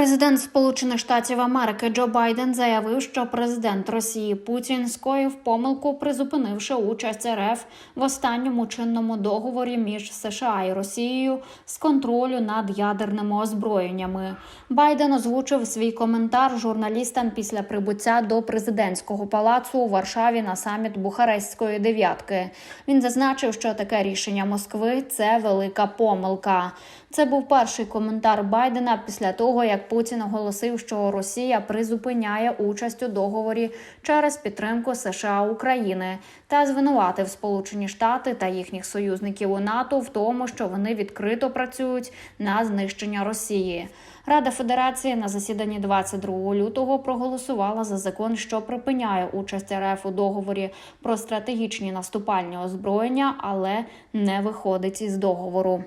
Президент Сполучених Штатів Америки Джо Байден заявив, що президент Росії Путін скоїв помилку, призупинивши участь РФ в останньому чинному договорі між США і Росією з контролю над ядерними озброєннями. Байден озвучив свій коментар журналістам після прибуття до президентського палацу у Варшаві на саміт Бухарестської дев'ятки. Він зазначив, що таке рішення Москви це велика помилка. Це був перший коментар Байдена після того, як Путін оголосив, що Росія призупиняє участь у договорі через підтримку США України та звинуватив Сполучені Штати та їхніх союзників у НАТО в тому, що вони відкрито працюють на знищення Росії. Рада Федерації на засіданні 22 лютого проголосувала за закон, що припиняє участь РФ у договорі про стратегічні наступальні озброєння, але не виходить із договору.